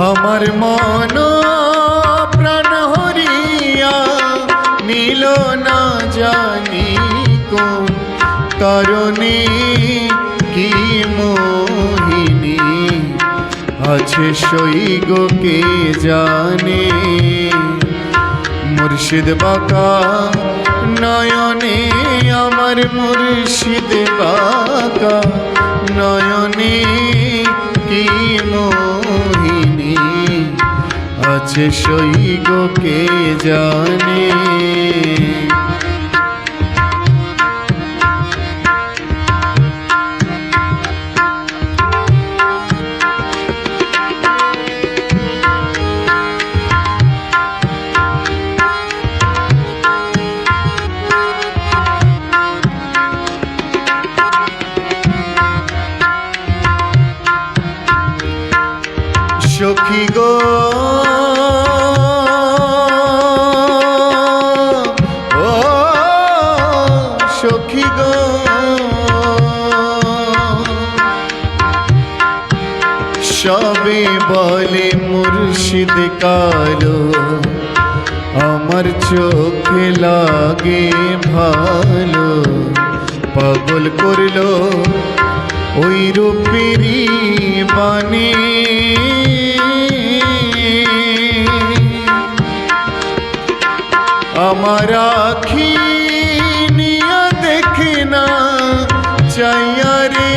আমার মন প্রাণ হরিয়া নীল না জানি কোন কারণে কি মোহিনী আছে সৈগকে জানে? মুর্শিদ বাকা নয়নে আমার মুর্শিদ বাকা নয়নে কি মোহিনী আছে সই গো কে জানে? সখী গো। ও সখী গো। সবে বলে মুর্শিদ কালো, আমার চোখে লাগে ভালো। পাগল করল ওই রূপেরই বানে আমার আখি নিয়া দেখে না চাইয়া রে।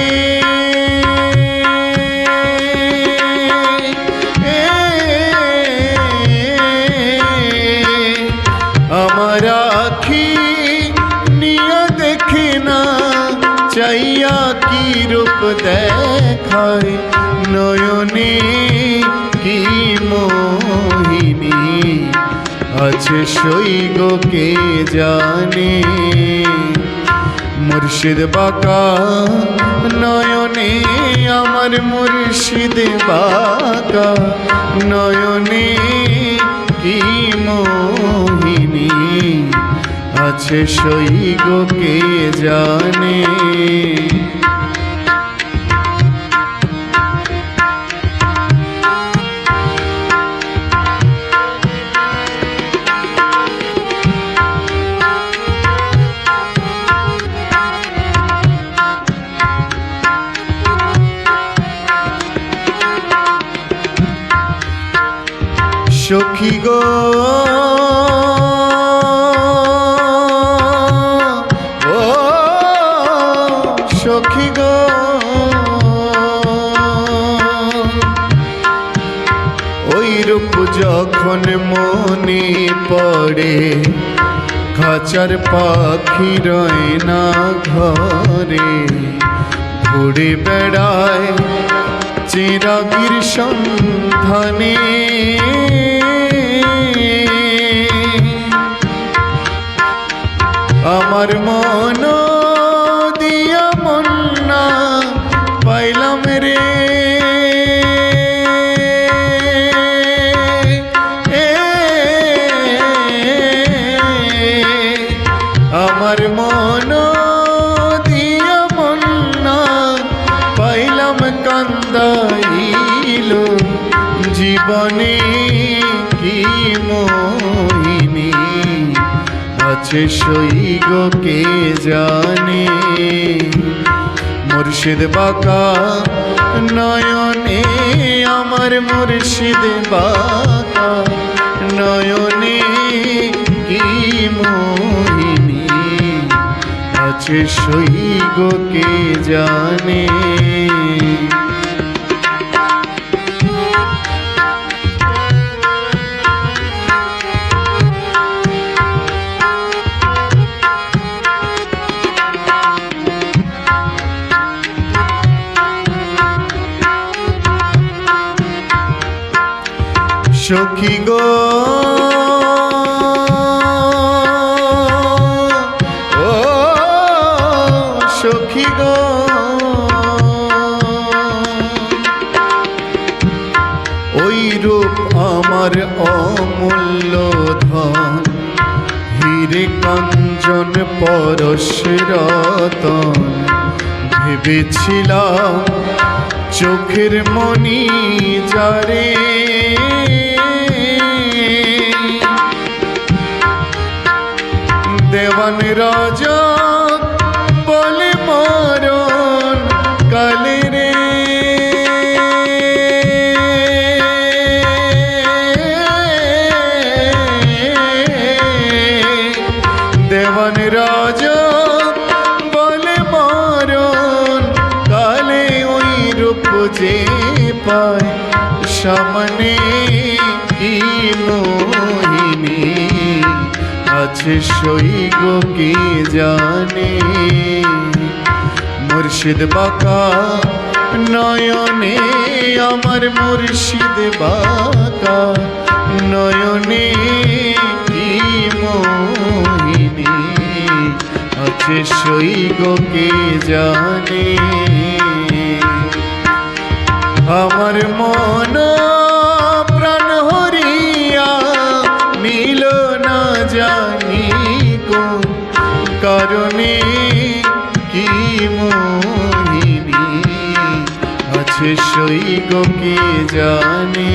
দেখায় নয়নে কি মোহিনী? আছে সৈগকে জানে? মুর্শিদ বাকা নয়নে, আমার মুর্শিদ বাকা নয়নে কি মোহিনী? আছে সৈগকে জানে? সখী গো। ও সখী গো। ওই রূপ যখন মনে পড়ে, খাঁচার পাখি রয় না ঘরে, ঘুরে বেড়ায় চিরাগির সন্ধানে। আমার মন দিয়া মন্না পাইলাম রে। আমার মন দিয়া মন্না পাইলাম কান্দাইল। জীবনে কি মোহিনী আছে সৈগকে জানে? মুর্শিদ বাকা নয়নে, আমার মুর্শিদ বাকা নয়নে কি মোহিনী? আছে সৈগকে জানে? সখী গো। ও সখী গো। ওই রূপ আমার অমূল্য ধন, হিরে কাঞ্জন পরশ রতন, ভেবেছিলাম চোখের মনি দেবন রাজ বলে মরণ কালে রে। দেবন রজত, বলে মরণ কালে ওই রূপ যে পায়, সামনে কি আছে সইগ কি জানে? মুর্শিদ বাকা নয়নে, আমার মুর্শিদ বাকা নয়নে, কি মোহিনী? আছে কে জানে? আমার মন কারণে কি মোহিনী? আছে সই কে জানে